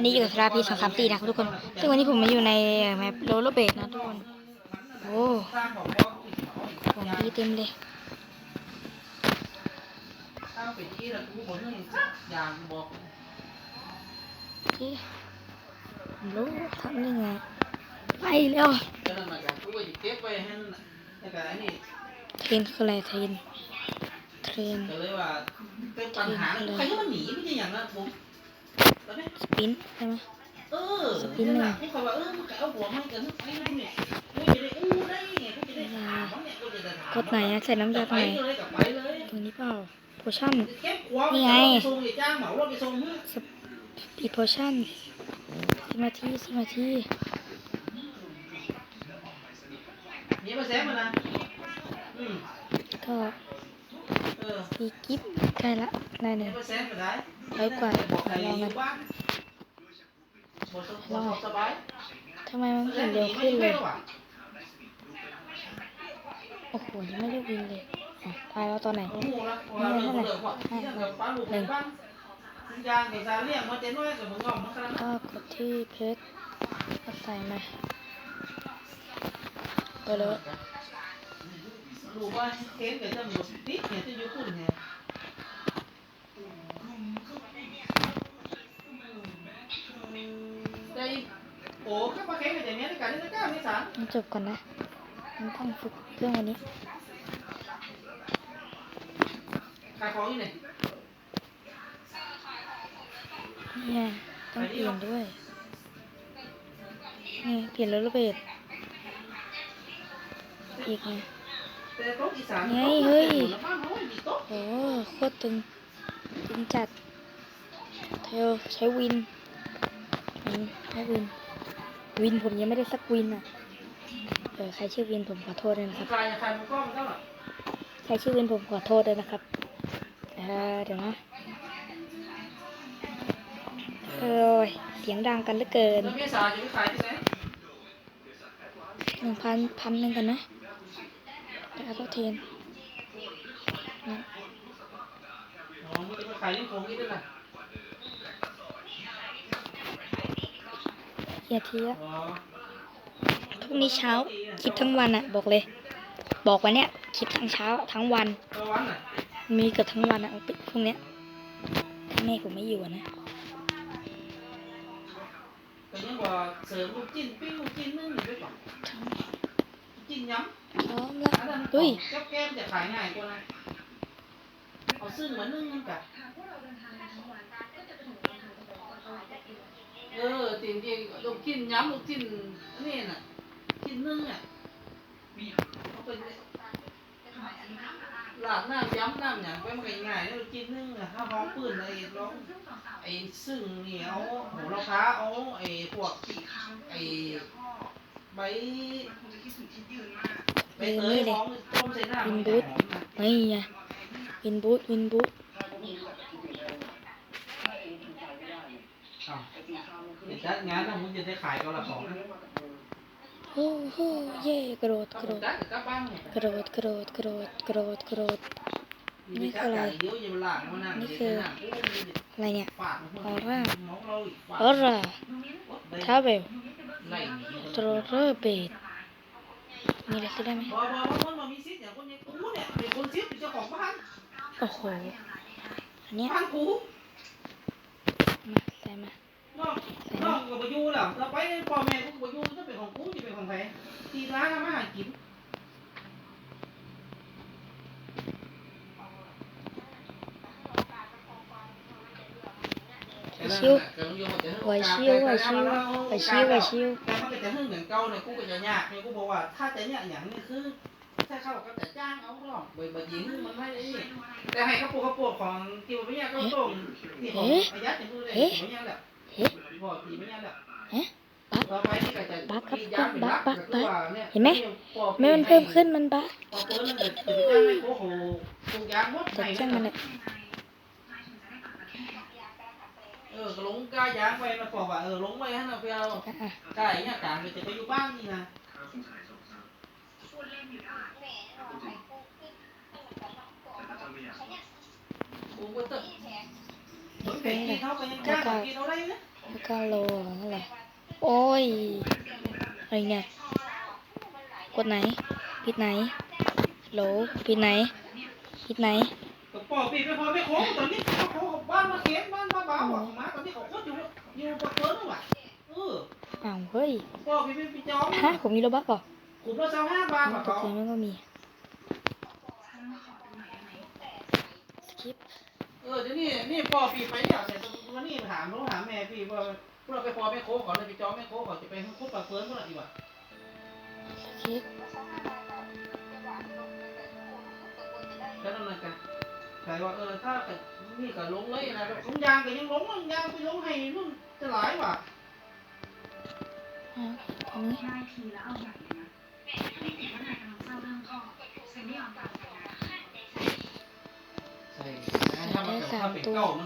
วันนี้อยู่กับทราพีสองสามสี่นะครับทุกคน ซึ่งวันนี้ผมมาอยู่ในแมปโรลเบดนะทุกคน โอ้ของดีเต็มเลยข้าวเป็ดที่ละกูบอกนึ่งสักอย่างบอกโอเคผมรู้ทำยังไง ไปเร็วจะนั่นมาจากกูก็จะเก็บไว้ให้นั่นน่ะแต่แต่อันนี้เทรนคืออะไรเทรนเทรนก็เลยว่าเป็นปัญหาใครที่มันหนีไม่ สปินใช่ไหมสปินหนึ่งกูเขาว่าเออมึงเอาหัวมันกันไอ้นี่เนี่ยกดได้ไงกูจะได้ถามมันอะได้ถามกดไหนอะใส่น้ำยาตไปรงไหนตรงนี้เปล่าโพชั่นนี่ไงสปส่งมึงปีโพชั่นสิมาทีสิมาทีนี่มาแซมมานะอืมก็เออปีกิฟใกล้ละได้เลย มาแซมมาได้ร้อยกว่าบอกใครลองอกันยู่บ้านบทบทสบายทำไมมันเห็นเร็วขึ้นเลย โอ้โหยังไม่ได้วินเลยอ๋อตายแล้วตอนไหนโอ้โหละโอ้โหเรื่องเรื่องว่าเรื่องกับป้าลูกในบ้านทุกอย่างในซาเรียกมาเจ๊น้อยกับมึงงอมมันขนาดก็กดที่เพชรก็ใส่มาไปเลย รู้ว่าเค้นกับเจ้าหมูติ๊กเนี่ยจะอยู่คุณเนี่ยใจโอ้ข้าพเจ้ากับเจ้าเนี้ยในการเล่นก้าวในสารมันจบก่อนนะมันต้องฝึกเครื่องวันนี้ขายของอยู่ไหนเนี่ยต้องเปลี่ยนด้วยนี่เปลี่ยนรถระเบิดอีกไงแต่โต๊ะอีสานไงเฮ้ยบ้านเขาไม่มีโต๊ะโอ้โคตรตึงตึงจัดเทลใช้วินวินใช้วิน วินผมยังไม่ได้สักวินอะ เออใครชื่อวินผมขอโทษด้วยนะครับ ใครชื่อวินผมขอโทษด้วยนะครับ เออเดี๋ยวนะ เอ้ยเสียงดังกันเหลือเกินหนึ่งพันพันหนึ่งกันนะแล้วก็เทนนะอ๋อมึงจะไปขายที่ผมนี่ด้วยนะ เฮียทีละอ๋อพรุ่งนี้เช้าคลิปทั้งวันอะบอกเลย บอกวันเนี้ยคลิปทั้งเช้าทั้งวันตะวันน่ะมีเกือบทั้งวันอะพรุ่งเนี้ยถ้าแม่ผมไม่อยู่อะนะแต่ยังว่าเสริมลูกจิ้นปิ้งลูกจิ้นนึ่งอยู่ด้วยก่อนจิ้นย้ำพร้อมละอันนั้นเฮ้ยแก้วแก้มจะขายง่ายกว่านะเอาซึ่งมานึ่งมันกับ เออจริงจริงๆลูกจิ้นย้ำลูกจิ้นอันนี่น่ะจิ้นนึ่งอะเอาไปลาดน้ำย้ำน้ำอย่างไปมันก็ง่ายๆลูกจิ้นนึ่งอะถ้าห้องปืนไอ้ร้องไอ้ซึ่งนี่เอาโหระพาเอาไอ้พวกไอ้ใบใบเตยหอมต้มใส่น้ำมันจะหอมนะนี่ไงวินบูทวินบูทอ้าวเดี๋ยว จัดงานนะมึงจะได้ขายก็ละของนะโอ้โหเย่กระโดดถ้ากระมึโดงดจัดกลับบ้านเนี่ยกระโดดกระโดดกระโดดกระโดดกระโดดนี่คืออะไรเดี๋ยวอย่ามาลากมานั่งนี่คือเดี๋ยวจะนั่งโอ้ยมันจะอะไรเนี่ยฟาดมันออร่าน้องเราอีกฟาดออร่าได้ทราเวลไล่หนีโตรเรอร์เบดมีอะไรซื้อได้ไหมบอบอบอมันมามีสิทธิ์อย่างคนเนี้กูเนี่ยเป็นคนสิทธิ์เป็นเจ้าของบ้านโอ้โหอันเนี้ยบ้านกูมาใส่มา นอกนอกกับประยูแล้วเราไปพ่อแม่กูประยูจะเป็นของกูจะเป็นของใครทีร้านทำอาหารกินชิวไหวชิวไหวชิวไหวชิวไหวชิวแต่มันก็จะหึ่งอย่างเก่าเนี่ยกูก็จะยากเนี่ยกูบอกว่าถ้าจะเนี่ยอย่างนี้คือถ้าเขาก็จะจ้างเอาหรอกเบยบยิงมันไม่ได้แต่ให้เขาปลูกเขาปลูกของที่ว่าไม่ยากก็ต้มที่ของอายัดอย่างนู้นเลยไม่ยากแหละเฮ้บอกที่ไม่ยากแหละ เฮ้บักต่อไปนี่ก็จะบักครับมียาเป็นรักบักบักก็คือว่าเนี่ยเห็นไหมไม่มันเพิ่มขึ้นมันบักพอเพิ่มมันจะจะไปจ้างให้โอ้โหปลูกยางหมดจัให้ดช่างมันเลยเออก็ลงกล้ายางไปมาบอกว่าเออลงไปให้เราไปเอาอะอะไก่เนี่ยกลางไปจะไปอยู่บ้านนี่นะกูก็ต้องเหมือนเป็นกินเขาไปยังจ้างกินเอาได้นะ แล้วก็โลนั่นแหละโอ้ย อะไรเนี่ย กดไหนปิดไหนโหลปิดไหนปิดไหนก็ปอกปีไปพอไปโค้งตอนนี้เขาโค้งบ้านมาเข็นบ้านมาบ้าบอกมาตอนนี้เขาโคตรอยู่อยู่ปากเกินว่ะเอออ้าวเฮ้ยปอกปีไปจองฮะผมมีโลบักเหรอขุมละเจ้าห้าบาทตแบบกเขาใจมันก็มีสกิป เออเดี๋ยวนี้นี่ปอกปีไปเนี่ยแต่วันนี้ถามลูกถามแม่พี่ว่าพวกเราไปพอแม่โค้งก่อนเลยไปจองแม่โค้งก่อนจะไปคุดปากเกินพวกเราดีกว่าสกิปแล้วนั่นกันใครว่าเออถ้าเกิดนี่ก็ลงเลยนะลุงยางก็ยังลงลุงยางไปลงให้ลุงจะหลายว่ะอะตอนนี้ได้ทีแล้วเอาใหญ่เลยนะไม่เห็นว่านายกำลังเศร้าเรื่องพ่อฉันไม่ยอมตามไปนะใช่ ถ้ามันถ้าเป็นเก้าม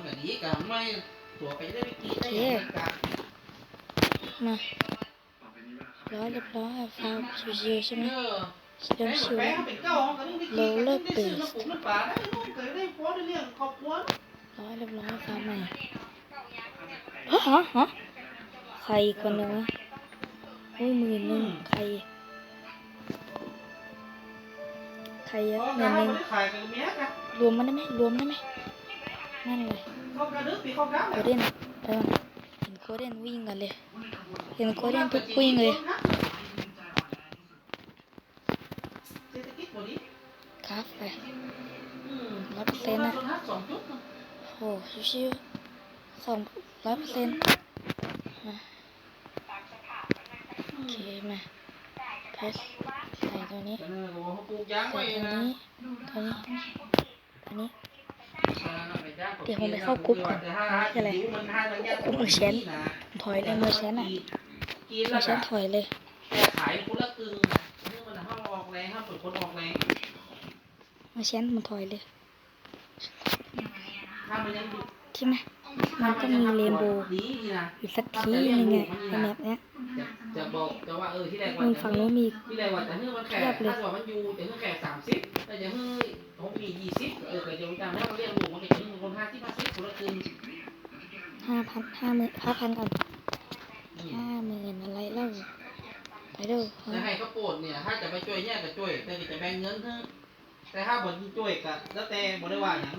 ตัวไปได้ไปกี่ได้ยังกันมาร้อยเรียบร้อยฟาวชิวๆใช่ไหมเออชิวชิวแม่เป็นเก้องได้กี่ได้ซื้อน้ำปุ๋มน้ำปลาได้ลูกเคยได้พอได้เลี้ยงครอบครัวร้อยเรียบร้อยฟาวใหม่ฮะฮะใครอีกคนหนึ่งวะโอ้ยมื่นหนึ่งใครใครเพอะหมื่กานรหนึงไม่ได้ขายกันเมียกันรวมมันได้ไหมรวมได้ไหม นั่นเลยเขากระดึ๊บปีเขากระโคเดนเออเห็นโคเดนวิ่งกันเลย เห็นโคเดนปุ๊บวิ่งเลยเศรษฐกิจบ่ดีกราฟไปอืมร้อยเปอร์เซ็นต์อะสองจุดโอ้ชิวๆสองร้อยเปอร์เซ็นต์มาโอเคมาเพชรใส่ตัวนี้เออเขาปลูกยางใส่ไว้ตัวนะนี้ตัวนี้ตัวนี้ เดี๋ยวผมไปเข้ากรุ๊ปก่อนคืออะไรกรุ๊ปมือแชนถอยเลยมือแชนอะกินมาแล้วฉันถอยเลยแต่ขายคนละกึ่งเรื่องมันห้ามออกแรงห้ามเปิดคนออกแรงมาฉันมันถอยเลยถ้ามันยังดีใช่ไหมมันก็มีเรนโบว์ดีนะอีกสักทีหนึงไงในแมปเนี้ยจะจะบอกจะว่าเออที่แรกว่ามึงจะฝั่งนู้นมีที่แรกว่าจะเฮือมันแค่เทียบเลย ถ้าว่ามันอยู่จะเฮือแค่สามสิบแต่จะเฮือผมมียี่สิบเออเกิดจะจำได้ว่าเรียกลูกมันจะเฮือคนห้าที่มาสิบคนละกึ่งห้าพันห้าหมื่นห้าพันก่อนห้าหมื่นอะไรเล่าไปดูจะให้เขาโปรดเนี่ย ถ้าจะไปช่วยเนี่ยก็ช่วย แต่ก็จะแบ่งเงินเถอะแต่ถ้าบ่ช่วยก็แล้วแต่บ่ได้ว่าหยัง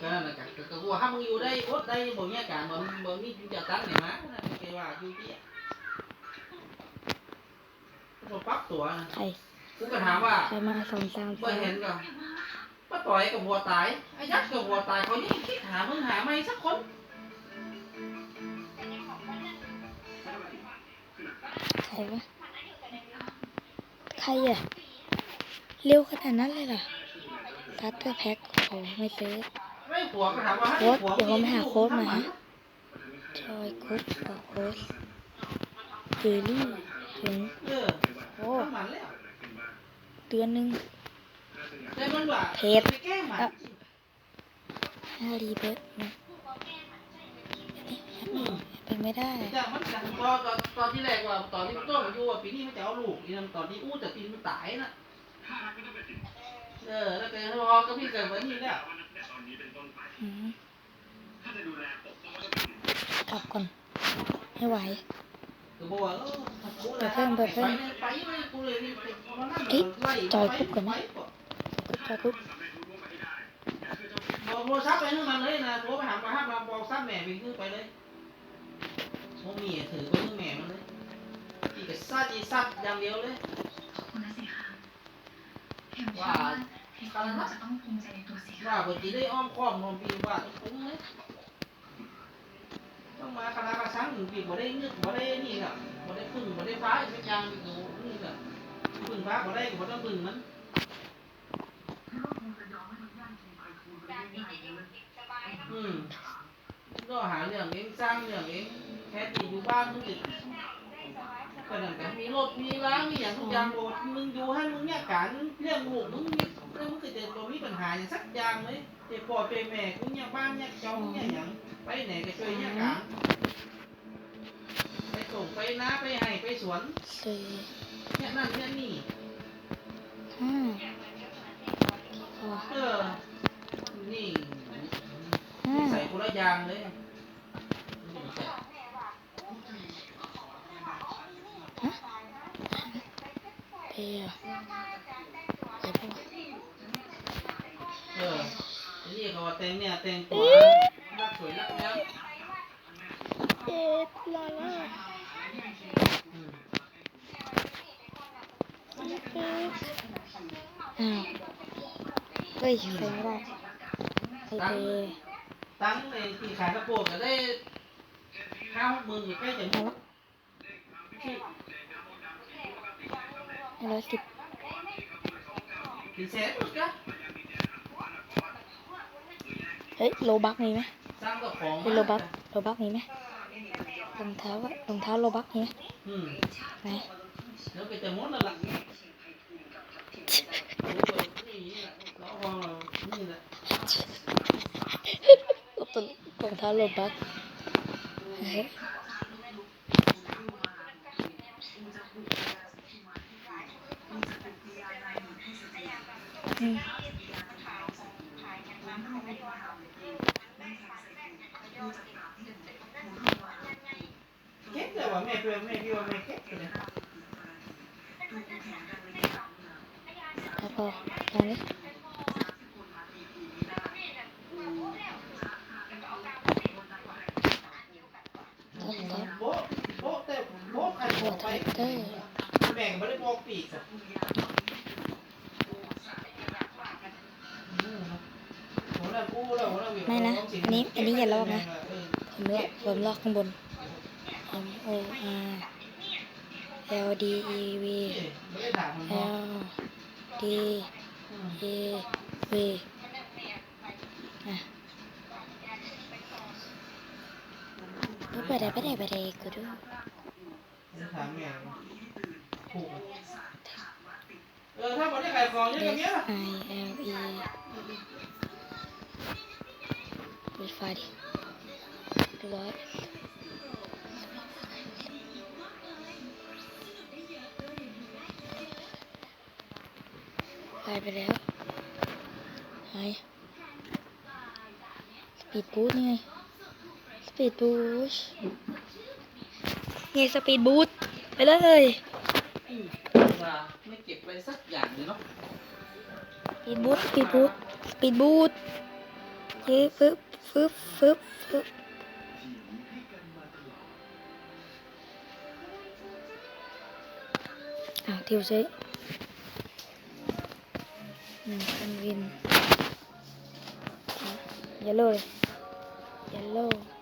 ก็นั่นแหละก็ก็ก็ว่าถ้ามึงอยู่ได้อดได้บ่เนี่ยการบ่บ่มีอยู่จะตั้งไหนมานั่นแกว่าอยู่ที่บ่ปรับตัวนะใคร กูก็ถามว่าใครมาสองสามบ่สามเห็นก็ป้าต่อยกับวัวตายไอ้ยักษ์กับวัวตายเขายังคิดหามึงหาไม่สักคนใครวะใครอะเร็วขนาดนั้นเลยเหรอทัตเตอร์แพ็คโอ้ไม่ซื้อไม่ผัวก็ถามว่าโค้ดเดี๋ยวผมไปหาโค้ดมาฮะจอยโค้ดกับโค้ดเจอรี่ถึง เออ โอ้ ทำมันแล้ว เดือนหนึงแต่มันว่าเพจไปแกล้งมันห้ารีเบิร์ดนะเป็นไม่ได้แต่มันจังตอนตอนตอนที่แรกว่าตอนที่โจ้อยู่ว่าปีนี้มันจะเอาลูกอีนั่นตอนที่อู้แต่ตีนมันตายน่ะเออแล้วก็พอก็พี่เกิดวันนี้แล้วอืมกลับก่อนไม่ไหว ก็บอกว่าเออกูเปิดเพิ่มเปิดเพิ่มไปไปเลยกูเลยนี่ไปมานั่งเอ๊ะไล่จอยปุ๊บก่อนไหมไปกุ๊บจอยกุ๊บบอกโทรศัพท์ไปให้มันเลยนะโทรไปหามาห้ามมาบอกซับแม่ไปขึ้นไปเลยโมมีถือไปขึ้นแม่มันเลยอีกซัดอีซัดอย่างเดียวเลยขอบคุณนะสิคะเห็นว่าเห็นคนจะต้องภูมิใจในตัวสิคะว่าบางทีได้อ้อมค้อมมองปีว่าต้องคุ้มเลย ต้องมาคณะกระชังหนึ่งปีบ่ได้นึกบ่ได้นี่ครับบ่ได้พึ่งบ่ได้ฟ้าอีกสักอย่างอีกหนูนี่ครับพึ่งฟ้าบ่ได้ก็บ่ต้องพึ่งมันอืมก็หาเรื่องเองสร้างเรื่องเองแค่ตีอยู่บ้านมึงอีกก็นั่นแต่มีรถมีร้านมีอย่างทุกอย่างโดดมึงอยู่ให้มึงเนี่ยการเรื่องลูกมึงมีแล้วมึงก็จะบ่มีปัญหาอย่างสักอย่างเลยเจ็บปวดเป็นแม่กูเนี่ยบ้านเนี่ยจองเนี่ยหยัง ไปไหนก็ช่วยเนี่ยการไปส่งไปนาไปให้ไปสวนสี่เนี่ยนั่นเนี่ยนี่ห้าพอเออนี่ห้าใส่คนละยางเลยเอ้ยไปปะวะเออไอ้นี่เขาว่าแต่งเนี่ยแต่งตัวรักส วยรักงามเอ็ดลาล่าอืมอ้าวเฮ้ยใส่ไม่ได้โอเคตั้งไอ้ที่ขายกระโปรงก็ได้ห้าหกหมื่นอยู่ใกล้จะหมเอาดละร้อยสิบกี่แสนหมดกะเฮ้ย โลบักมีไหม สร้างกับของเป็นโลบักโลบักมีไหมรองเท้าอะรองเท้าโลบักมีไหมอืมไหนแล้วก็จะหมดแล้วล่ะโอ้โหนี่แหละเราเอานี่แหละรองรองเท้าโลบักเฮ้ยอืม เก็บแต่ว่าแม่เพื่อนแม่พี่ว่าแม่เก็บเลย แล้วก็ตรงนี้ตัดตัด โบ๊ะโบ๊ะแต่โบ๊ะใครบ หั อ ว ก ไท ไป เตอร์แม่ก็ไม่ได้บอกปีกอะอืมผมน่ะกู้แล้วผมน่ะวิวไม่นะอันนี้อันนี้อย่าลอกนะเออผมลอกผมลอกข้างบน M O R L D E V L D อืม A V อะไปได้ไปได้ไปได้กูดู ม่ได้ถามแม่ถูกเออถ้าบอได้ขายของเยอะกว่า S นี้ล่ะ I L E ปิดไฟดิเรียบร้อยไปไปแล้วไหนสปีดบูทนี่ไงสปีดบูท นี่สปีดบูทไปเลยอืมว่าไม่เก็บไปสักอย่างเลยเนาะสปีดบูทสปีดบูทสปีดบูทเย้ฟึบฟึบฟึบฟึบอ้าวทิวใช้หนึ่งคันวินเยลโล่เยลโล่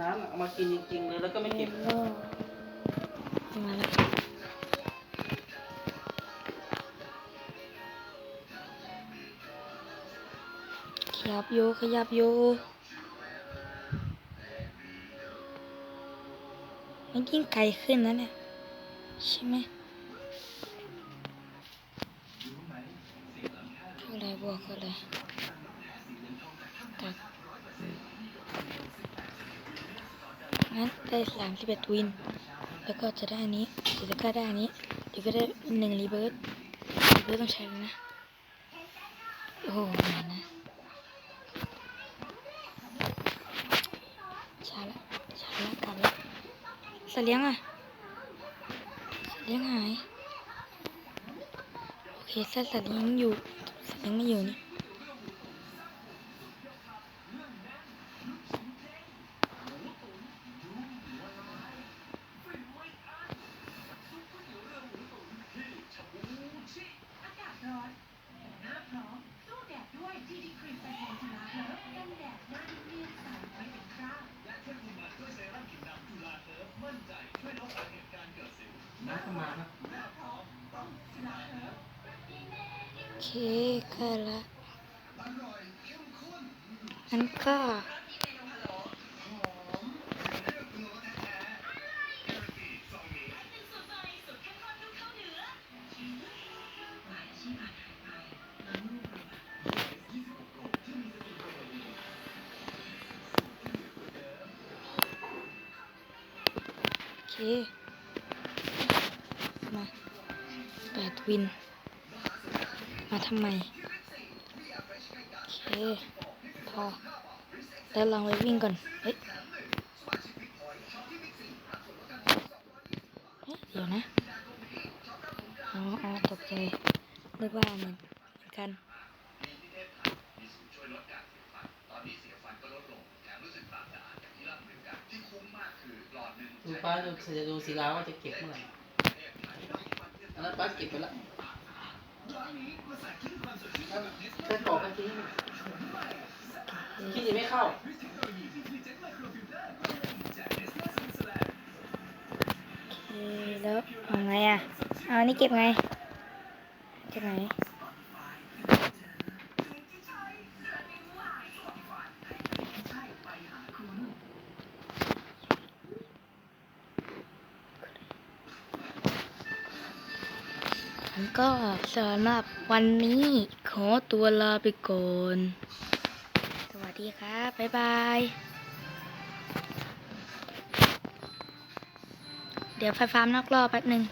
น้ำอะเอามากินจริงๆเลยแล้วก็ไม่เยเก็บลโล่มาแล้วขยับโยขยับโยมันยิ่งไกลขึ้นนะเนี่ย ใช่ไหมเท่าไรบวกเท่าไร ได้สามสิบเอ็ดวิน แล้วก็จะได้อันนี้เดี๋ยวก็ได้อันนี้ เดี๋ยวก็ได้หนึ่งรีเบิร์ตรีเบิร์ตต้องใช้แล้วนะ โอ้โหไหนนะช้าละช้าละกลับละสเลี้ยงอะสเลี้ยงหาย โอเคสัตว์สเลี้ยงอยู่สเลี้ยงไม่อยู่นี่โอ เคก็ละงั้นก็โอเคมาแปดวิน มาทำไม โอเค พอ แล้วลองไปวิ่งก่อน เฮ้ย เดี๋ยวนะ อ๋ออตกใจนึกว่าเหมือนเหมือนกันดูป้าดูจะดูศิลาว่าจะเก็บเมื่อไหร่อันนั้นป้าเก็บไปแล้ว แค่กเมื่อกี้คิดยังไม่เข้าเออแล้วเอาไงอะ เอานี่เก็บไง เก็บไห ก็สำหรับวันนี้ขอตัวลาไปก่อน สวัสดีครับ บ๊ายบาย เดี๋ยวไฟฟ้ามนอกรอบแป๊บหนึ่ง